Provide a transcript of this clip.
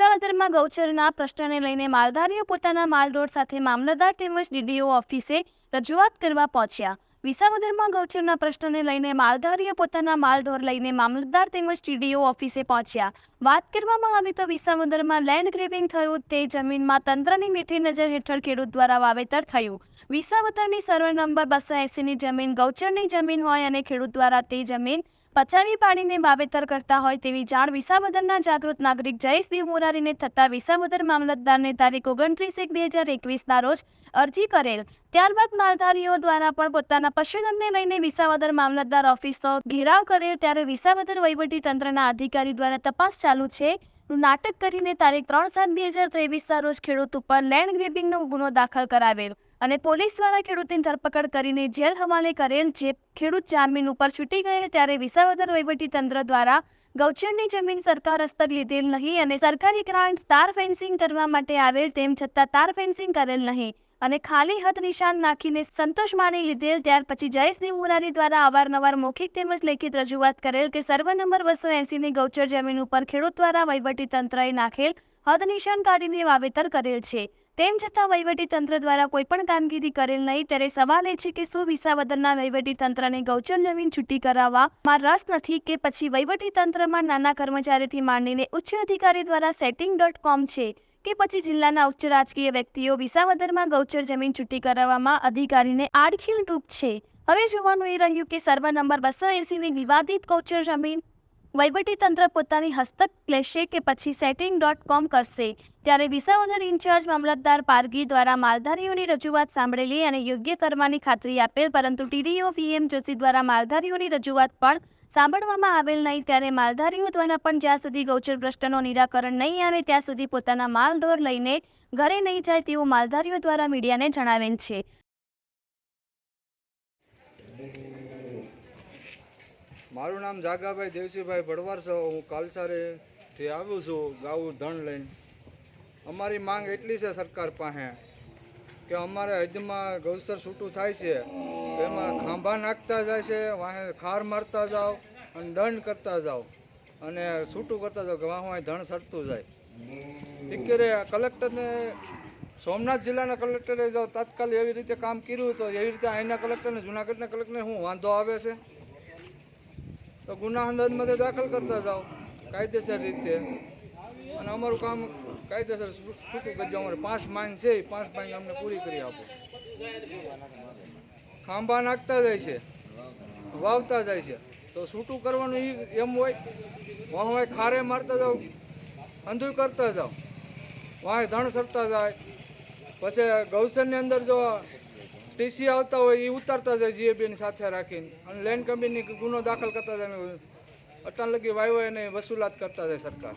વિસાવદરમાં ગૌચરના પ્રશ્નને લઈને માલધારીઓ પોતાના માલરોડ સાથે મામલતદાર તેમજ ડીડીઓ ઓફિસે રજૂઆત કરવા પહોંચ્યા. વિસાવદરમાં ગૌચરના પ્રશ્નને લઈને માલધારીઓ પોતાના માલઢોર લઈને મામલતદાર તેમજ ટીડીઓ ઓફિસે પહોંચ્યા. વાત કરવામાં આવે તો વિસાવદરમાં લેન્ડ ગ્રેબિંગ થયું, તે જમીનમાં તંત્રની મીઠી નજર હેઠળ ખેડૂત દ્વારા વાવેતર થયું. વિસાવદરની સર્વે નંબર બસો એંસીની જમીન ગૌચરની જમીન હોય અને ખેડૂત દ્વારા તે જમીન પચાવી પાડીને વાવેતર કરતા હોય તેવી જાણ વિસાવદરના જાગૃત નાગરિક જયેશ દેવ મોરારીને થતા વિસાવદર મામલતદારને તારીખ ઓગણત્રીસ એક બે હજાર એકવીસના રોજ અરજી કરેલ. ત્યારબાદ માલધારીઓ દ્વારા પણ પોતાના પશુધનને લઈને વિસાવદર મામલતદાર ઓફિસનો ઘેરાવ કરેલ ત્યારે વિસાવદર તંત્રના અધિકારી દ્વારા તપાસ ચાલુ છે. નાટક કરીને તારીખ ત્રણ સાત બે હજાર ત્રેવીસના રોજ ખેડૂત ઉપર લેન્ડ ગ્રેબિંગનો ગુનો દાખલ કરાવેલ. અને પોલીસ દ્વારા ખેડૂતની ધરપકડ કરીને જેલ હવાલે કરેલ જે ખેડૂત જામીન ઉપર છૂટી ગયેલ ત્યારે વિસાવદર તંત્ર દ્વારા ગૌચરની જમીન સરકાર હસ્તક લીધેલ નહીં અને સરકારી ગ્રાન્ટ તાર ફેન્સિંગ કરવા માટે આવેલ તેમ છતાં તાર ફેન્સિંગ કરેલ નહીં અને ખાલી હદ નિશાન નાખીને સંતોષ માની લીધેલ ત્યાર પછી જયેશદેવ મુરારી દ્વારા અવારનવાર મૌખિક તેમજ લેખિત રજૂઆત કરેલ કે સર્વ નંબર બસો એંસીની ગૌચર જમીન ઉપર ખેડૂત દ્વારા તંત્રએ નાખેલ હદ નિશાન કાઢીને વાવેતર કરેલ છે. તેમ છતાં વહીવટી તંત્ર દ્વારા કોઈ પણ કામગીરી કરેલ નહીં, ત્યારે સવાલ એ છે કે શું વિસાવદરના વહીવટીતંત્રને ગૌચર જમીન છૂટી કરાવવામાં રસ નથી કે પછી વહીવટી તંત્રમાં નાના કર્મચારીથી માંડીને ઉચ્ચ અધિકારી દ્વારા સેટિંગ ડોટ કોમ છે કે પછી જિલ્લાના ઉચ્ચ રાજકીય વ્યક્તિઓ વિસાવદરમાં ગૌચર જમીન છૂટી કરાવવામાં અધિકારીને આડખીલ રૂપ છે. હવે જોવાનું એ રહ્યું કે સર્વ નંબર બસો એસીની વિવાદિત ગૌચર જમીન તંત્ર પોતાની હસ્તક લેશે કે પછી સેટિંગ ડોટ કોમ કરશે? ત્યારે વિસાવદર ઇન્ચાર્જ મામલતદાર પારગી દ્વારા માલધારીઓની રજૂઆત સાંભળેલી અને યોગ્ય કરવાની ખાતરી આપેલ, પરંતુ ટીડીઓ વીએમ જોશી દ્વારા માલધારીઓની રજૂઆત પણ સાંભળવામાં આવેલ નહીં. ત્યારે માલધારીઓ દ્વારા પણ જ્યાં સુધી ગૌચર ભ્રષ્ટનો નિરાકરણ નહીં આવે, ત્યાં સુધી પોતાના માલઢોર લઈને ઘરે નહીં જાય તેવું માલધારીઓ દ્વારા મીડિયાને જણાવેલ છે. મારું નામ જાગાભાઈ દેવસીભાઈ ભડવાર છે. હું કાલસારેથી આવ્યું છું ગાવું ધણ લઈને. અમારી માંગ એટલી છે સરકાર પાસે કે અમારે હદમાં ગૌસર છૂટું થાય છે. એમાં ખાંભા નાખતા જાય છે, વાહે ખાર મારતા જાઓ અને દંડ કરતા જાઓ. અને છૂટું કરતા જાઓ કે વાહ વાહ ધણ સરતું જાય. ટીકરે કલેક્ટરને સોમનાથ જિલ્લાના કલેક્ટરે જાઓ તાત્કાલિક એવી રીતે કામ કર્યું તો એવી રીતે અહીંના કલેક્ટરને, જુનાગઢના કલેક્ટરને શું વાંધો આવે છે? તો ગુના અંદાજમાં દાખલ કરતા જાઓ, કાયદેસર રીતે. અને અમારું કામ કાયદેસર છૂટું કરજો, અમારે પાંચ માંગ છે, એ પાંચ માંગ અમને પૂરી કરી આપો. ખાંભા નાખતા જાય છે, વાવતા જાય છે. તો છૂટું કરવાનું એ એમ હોય, વાહ વાહ ખારે મારતા જાઓ અંધું કરતા જાઓ. વાંય ધણ સરતા જાય. પછી ગૌસરની અંદર જો ટીસી આવતા હોય એ ઉતારતા જાય જીએબીની સાથે રાખીને. અને લેન્ડ કંપનીની ગુનો દાખલ કરતા જાય અટાણ લગી વાયવાય અને વસૂલાત કરતા જાય સરકાર.